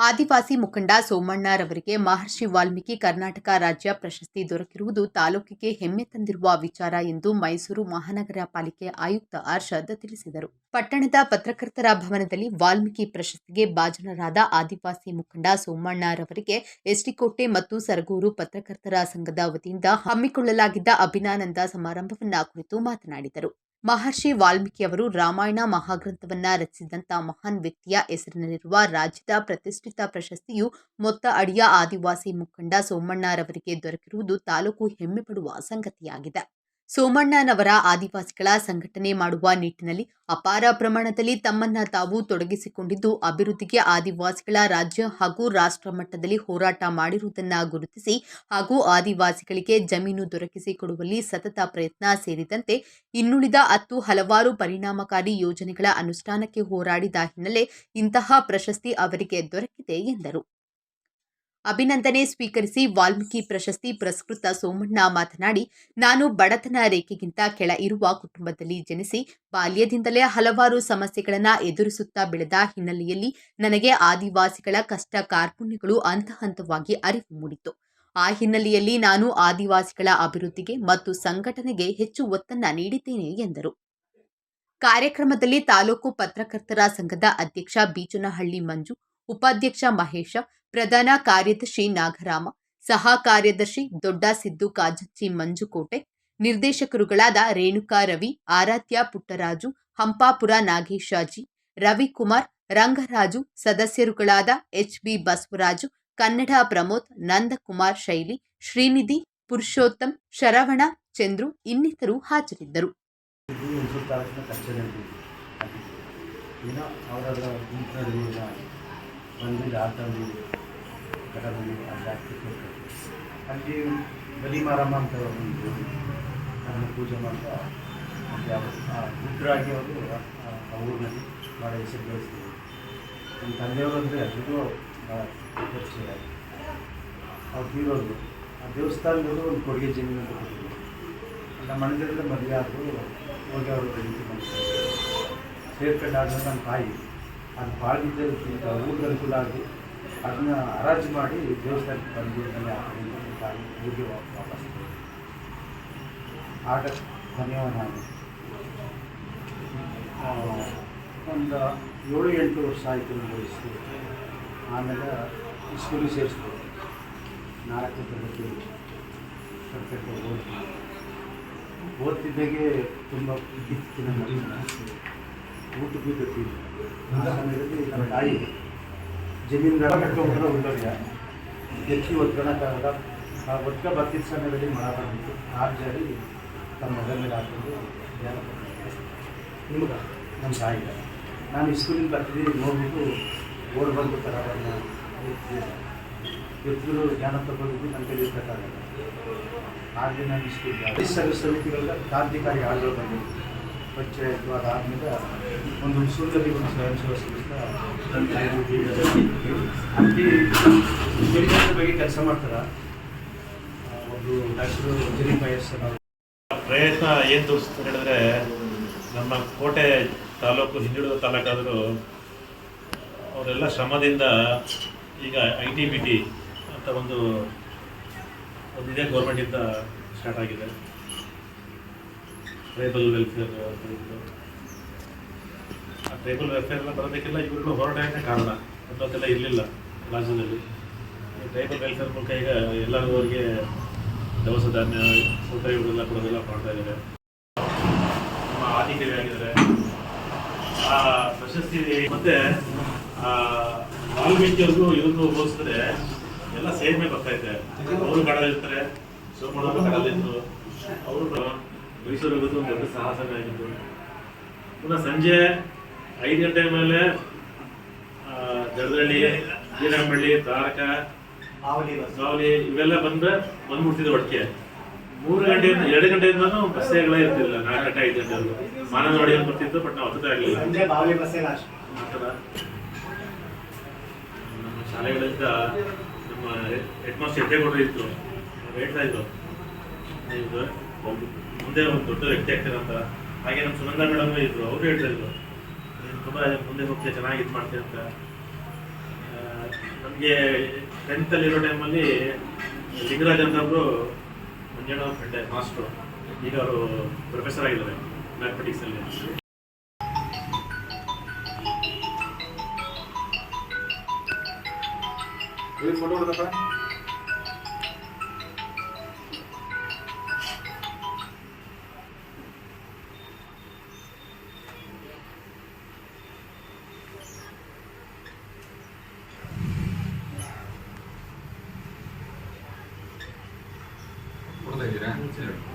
ಆದಿವಾಸಿ ಮುಖಂಡ ಸೋಮಣ್ಣರವರಿಗೆ ಮಹರ್ಷಿ ವಾಲ್ಮೀಕಿ ಕರ್ನಾಟಕ ರಾಜ್ಯ ಪ್ರಶಸ್ತಿ ದೊರಕಿರುವುದು ತಾಲೂಕಿಗೆ ಹೆಮ್ಮೆ ತಂದಿರುವ ವಿಚಾರ ಎಂದು ಮೈಸೂರು ಮಹಾನಗರ ಪಾಲಿಕೆ ಆಯುಕ್ತ ಅರ್ಷದ್ ತಿಳಿಸಿದರು. ಪಟ್ಟಣದ ಪತ್ರಕರ್ತರ ಭವನದಲ್ಲಿ ವಾಲ್ಮೀಕಿ ಪ್ರಶಸ್ತಿಗೆ ಭಾಜನರಾದ ಆದಿವಾಸಿ ಮುಖಂಡ ಸೋಮಣ್ಣರವರಿಗೆ ಎಸ್ಟಿಕೋಟೆ ಮತ್ತು ಸರಗೂರು ಪತ್ರಕರ್ತರ ಸಂಘದ ವತಿಯಿಂದ ಹಮ್ಮಿಕೊಳ್ಳಲಾಗಿದ್ದ ಅಭಿನಾನಂದ ಸಮಾರಂಭವನ್ನ ಕುರಿತು ಮಾತನಾಡಿದರು. ಮಹರ್ಷಿ ವಾಲ್ಮೀಕಿಯವರು ರಾಮಾಯಣ ಮಹಾಗ್ರಂಥವನ್ನ ರಚಿಸಿದಂಥ ಮಹಾನ್ ವ್ಯಕ್ತಿಯ ಹೆಸರಿನಲ್ಲಿರುವ ರಾಜ್ಯದ ಪ್ರತಿಷ್ಠಿತ ಪ್ರಶಸ್ತಿಯು ಮೊತ್ತ ಅಡಿಯ ಆದಿವಾಸಿ ಮುಖಂಡ ಸೋಮಣ್ಣರವರಿಗೆ ದೊರಕಿರುವುದು ತಾಲೂಕು ಹೆಮ್ಮೆ ಪಡುವ ಸಂಗತಿಯಾಗಿದೆ. ಸೋಮಣ್ಣನವರ ಆದಿವಾಸಿಗಳ ಸಂಘಟನೆ ಮಾಡುವ ನಿಟ್ಟಿನಲ್ಲಿ ಅಪಾರ ಪ್ರಮಾಣದಲ್ಲಿ ತಮ್ಮನ್ನ ತಾವು ತೊಡಗಿಸಿಕೊಂಡಿದ್ದು, ಅಭಿವೃದ್ಧಿಗೆ ಆದಿವಾಸಿಗಳ ರಾಜ್ಯ ಹಾಗೂ ರಾಷ್ಟ್ರ ಮಟ್ಟದಲ್ಲಿ ಹೋರಾಟ ಮಾಡಿರುವುದನ್ನು ಗುರುತಿಸಿ ಹಾಗೂ ಆದಿವಾಸಿಗಳಿಗೆ ಜಮೀನು ದೊರಕಿಸಿಕೊಡುವಲ್ಲಿ ಸತತ ಪ್ರಯತ್ನ ಸೇರಿದಂತೆ ಇನ್ನುಳಿದ ಹತ್ತು ಹಲವಾರು ಪರಿಣಾಮಕಾರಿ ಯೋಜನೆಗಳ ಅನುಷ್ಠಾನಕ್ಕೆ ಹೋರಾಡಿದ ಹಿನ್ನೆಲೆ ಇಂತಹ ಪ್ರಶಸ್ತಿ ಅವರಿಗೆ ದೊರಕಿದೆ ಎಂದರು. ಅಭಿನಂದನೆ ಸ್ವೀಕರಿಸಿ ವಾಲ್ಮೀಕಿ ಪ್ರಶಸ್ತಿ ಪುರಸ್ಕೃತ ಸೋಮಣ್ಣ ಮಾತನಾಡಿ, ನಾನು ಬಡತನ ರೇಖೆಗಿಂತ ಕೆಳ ಇರುವ ಕುಟುಂಬದಲ್ಲಿ ಜನಿಸಿ, ಬಾಲ್ಯದಿಂದಲೇ ಹಲವಾರು ಸಮಸ್ಯೆಗಳನ್ನು ಎದುರಿಸುತ್ತಾ ಬೆಳೆದ ಹಿನ್ನೆಲೆಯಲ್ಲಿ ನನಗೆ ಆದಿವಾಸಿಗಳ ಕಷ್ಟ ಕಾರ್ಪುಣ್ಯಗಳು ಹಂತ ಹಂತವಾಗಿ ಅರಿವು ಮೂಡಿತು. ಆ ಹಿನ್ನೆಲೆಯಲ್ಲಿ ನಾನು ಆದಿವಾಸಿಗಳ ಅಭಿವೃದ್ಧಿಗೆ ಮತ್ತು ಸಂಘಟನೆಗೆ ಹೆಚ್ಚು ಒತ್ತನ್ನ ನೀಡಿದ್ದೇನೆ ಎಂದರು. ಕಾರ್ಯಕ್ರಮದಲ್ಲಿ ತಾಲೂಕು ಪತ್ರಕರ್ತರ ಸಂಘದ ಅಧ್ಯಕ್ಷ ಬೀಚನಹಳ್ಳಿ ಮಂಜು, ಉಪಾಧ್ಯಕ್ಷ ಮಹೇಶ ಪ್ರಧಾನ ಕಾರ್ಯದರ್ಶಿ ನಾಗರಾಮ, ಸಹ ಕಾರ್ಯದರ್ಶಿ ದೊಡ್ಡ ಸಿದ್ದು ಕಾಜಚ್ಚಿ ಮಂಜುಕೋಟೆ, ನಿರ್ದೇಶಕರುಗಳಾದ ರೇಣುಕಾ ರವಿ, ಆರಾಧ್ಯ ಪುಟ್ಟರಾಜು, ಹಂಪಾಪುರ ನಾಗೇಶಾಜಿ, ರವಿಕುಮಾರ್, ರಂಗರಾಜು, ಸದಸ್ಯರುಗಳಾದ ಎಚ್ಬಿ ಬಸವರಾಜು, ಕನ್ನಡ ಪ್ರಮೋದ್, ನಂದಕುಮಾರ್ ಶೈಲಿ, ಶ್ರೀನಿಧಿ, ಪುರುಷೋತ್ತಮ್, ಶರವಣ, ಚಂದ್ರು ಇನ್ನಿತರು ಹಾಜರಿದ್ದರು. ಏನೋ ಗುಂಪಿನಲ್ಲಿ ಬಂದು ಆಟದಲ್ಲಿ ಕಡದಲ್ಲಿ ಅಡ್ಡಾಡ್ತಿತ್ತು ಅಲ್ಲಿ ಬಲಿ ಮಾರಮ್ಮ ಅಂತ ಒಂದು ಅದನ್ನು ಪೂಜೆ ಮಾಡ್ತಾ ಅಲ್ಲಿ ರುದ್ರಾಗಿ ಅವರು, ಆ- ಊರಿನಲ್ಲಿ ಭಾಳ ಹೆಸರು ಗಳಿಸ್ತಿದ್ರು ನಮ್ಮ ತಂದೆಯವರು ಅಂದರೆ ಅದಕ್ಕೂ ಭಾಳ ಪರಿಚಯ ಅವ್ರು ತೀರೋದು ಆ ದೇವಸ್ಥಾನದಲ್ಲೂ ಒಂದು ಕೊಡುಗೆ ಜಮೀನು ಅಂತ ಕೊಟ್ಟಿದ್ರು. ನಮ್ಮ ಮನೆಯಲ್ಲ ಮದುವೆ ಆದರೂ ಹೋಗಿ ಅವರು ಮಾಡ್ತಾರೆ. ಸೇರ್ಕೊಂಡಾದ್ಮೇಲೆ ನಮ್ಮ ತಾಯಿ ಅದು ಬಾಳಿದ್ದ ಊರಿಗೆ ಅನುಕೂಲ ಆಗಿ ಅದನ್ನ ಹರಾಜು ಮಾಡಿ ದೇವಸ್ಥಾನಕ್ಕೆ ಬಂದು ಮನೆ ಹಾಕಿ ಊರಿಗೆ ವಾಪಸ್ ಬಂದ್ರು. ಆಗ ಕೊನೆಯವ ಆ, ಒಂದು ಏಳು ಎಂಟು ವರ್ಷ ಆಯಿತು ವಯಸ್ಸು. ಆಮೇಲೆ ಸ್ಕೂಲಿಗೆ ಸೇರಿಸ್ಬೋದು ನಾಲ್ಕು ತರಗತಿ ಪರ್ಫೆಕ್ಟ್ ಓದ್ತೀನಿ ಓದ್ತಿದ್ದಾಗೆ ತುಂಬ ಇದ್ದಿತ್ತಿನ ಊಟ ಬಿದ್ದಿತ್ತು ಇಂಥ ಸಮಯದಲ್ಲಿ ನಮ್ಮ ತಾಯಿ ಜಮೀನ್ದಾರ ಕಟ್ಕೊಂಡ್ರೆ ಉಳ್ಳೋರಿಗೆ ಹೆಚ್ಚಿ ಒದ್ಕೊಳಕ್ಕಾಗಲ್ಲ ಆ ಒತ್ಕ ಬರ್ತಿದ್ದ ಸಮಯದಲ್ಲಿ ಮಾಡಬಾರ್ದು ಬಂದಿತ್ತು ಆರು ಜಾರಿ ತಮ್ಮ ಮಗನ ಮೇಲೆ ಹಾಕೊಂಡು ಧ್ಯಾನ ನಿಮ್ಗೆ ನಮ್ಮ ತಾಯಿ ನಾನು ಇಸ್ಕೂಲಿಂದ ಬರ್ತಿದ್ದೀನಿ ನೋಡ್ಬಿಟ್ಟು ಓಡ್ ಬಂದು ತರವನ್ನ ಎದ್ರು ಧ್ಯಾನ ತಗೊಂಡಿದ್ದು ನನ್ನ ಕೈಲಿ ಇರ್ತಕ್ಕಾಗಲ್ಲ ಹಾಗೆ ನಾನು ಇಸ್ಕೂಲ್ ಸರ್ವಿಸ್ ಸಮಿತಿಗಳ ಕ್ರಾಂತಿಕಾರಿ ಆಳುಗಳು ಪಂಚಾಯತ್ ಅದಾದಮೇಲೆ ಒಂದು ಹುಸೂರಲ್ಲಿ ಒಂದು ಸ್ವಯಂ ಸೇವಾ ಸಂಸ್ಥೆ ಅಲ್ಲಿ ಯೋಜನೆ ಬಗ್ಗೆ ಕೆಲಸ ಮಾಡ್ತಾರೆ. ಒಂದು ಡಾಕ್ಟರ್ ರಜನಿ ಪೈ ಎಸ್ ಅವರು ಪ್ರಯತ್ನ ಏನು ತೋರಿಸ್ತಾರೆ ಹೇಳಿದ್ರೆ, ನಮ್ಮ ಕೋಟೆ ತಾಲೂಕು, ಹಿಂದುಳಿದ ತಾಲೂಕಾದರೂ ಅವರೆಲ್ಲ ಶ್ರಮದಿಂದ ಈಗ ಐ ಟಿ ಬಿ ಟಿ ಅಂತ ಒಂದು ಒಂದಿದೆ ಗೌರ್ಮೆಂಟಿಂದ ಸ್ಟಾರ್ಟ್ ಆಗಿದೆ. ಟ್ರೈಬಲ್ ವೆಲ್ಫೇರ್ ಆ ಟ್ರೈಬಲ್ ವೆಲ್ಫೇರ್ನ ಬರೋದಕ್ಕೆಲ್ಲ ಇವರುಗಳು ಹೋರಾಟಕ್ಕೆ ಕಾರಣ. ಅಂಥದ್ದೆಲ್ಲ ಇರಲಿಲ್ಲ ರಾಜ್ಯದಲ್ಲಿ. ಟ್ರೈಬಲ್ ವೆಲ್ಫೇರ್ ಮೂಲಕ ಈಗ ಎಲ್ಲರಿಗೂ ಅವರಿಗೆ ದವಸ ಧಾನ್ಯ ಸೌಕರ್ಯಗಳೆಲ್ಲ ಕೊಡೋದೆಲ್ಲ ಮಾಡ್ತಾ ಇದ್ದಾರೆ. ನಮ್ಮ ಆದಿಕವಿ ಆಗಿದ್ದಾರೆ. ಆ ಪ್ರಶಸ್ತಿ ಮತ್ತೆ ಆ ಇವ್ರಿಗೂ ಹೋಲಿಸಿದ್ರೆ ಎಲ್ಲ ಸೇರ್ಮೆ ಬರ್ತಾ ಇದೆ. ಅವರು ಕಡಲಿರ್ತಾರೆ ಸೋಮಣ್ಣವರು ಕಡಲಿದ್ರು ಅವರು ಮೈಸೂರು ಹೋಗೋದು ಒಂದು ದೊಡ್ಡ ಸಾಹಸವೇ ಆಗಿತ್ತು. ಪುನಃ ಸಂಜೆ ಐದು ಗಂಟೆ ಮೇಲೆ ಜಡದಳ್ಳಿ ಶ್ರೀರಾಮಹಳ್ಳಿ ತಾರಕ ಸಾವಲಿ ಇವೆಲ್ಲ ಬಂದ್ರೆ ಬಂದ್ಬಿಡ್ತಿದ್ದೆ ಒಟ್ಟಿಗೆ ಮೂರು ಗಂಟೆಯಿಂದ ಎರಡು ಗಂಟೆಯಿಂದನೂ ಬಸ್ಸೇಗಳೇ ಇರ್ತಿಲ್ಲ ನಾಲ್ಕು ಗಂಟೆ ಐದು ಗಂಟೆ ಮಾನ ನೋಡಿ ಅಂತ ಬರ್ತಿತ್ತು ಬಟ್ ನಾವು ಹತ್ತದೇ ಆಗಲಿಲ್ಲ ನಮ್ಮ ಶಾಲೆಗಳಿಂದ ನಮ್ಮ ಹೆಡ್ ಮಾಸ್ಟರ್ ಎದ್ದೇಗೌಡರು ಇತ್ತು. ಹೇಳ್ತಾ ಇದ್ರು ಮುಂದೆ ಒಂದು ದೊಡ್ಡ ವ್ಯಕ್ತಿ ಅಂತ ಹಾಗೆ ನಮ್ಮ ಸುನಂದ ಮೇಡಮ್ ಇದ್ರು, ಅವ್ರು ಹೇಳ್ತಾ ಇದ್ರು ತುಂಬ ಮುಂದೆ ಹೋಗ್ತಾ ಚೆನ್ನಾಗಿ ಇದು ಮಾಡ್ತೀವಿ ಅಂತ. ನಮಗೆ ಟೆಂತಲ್ಲಿರೋ ಟೈಮಲ್ಲಿ ಲಿಂಗರಾಜ್ ಅಂತ ಒಬ್ಬರು ಮಂಜಣ್ಣ ಫ್ರೆಂಡೆ ಮಾಸ್ಟ್ರು ಈಗ ಅವರು ಪ್ರೊಫೆಸರ್ ಆಗಿದ್ದಾರೆ ಮ್ಯಾಥಮೆಟಿಕ್ಸಲ್ಲಿ ಫೋಟೋ Yeah.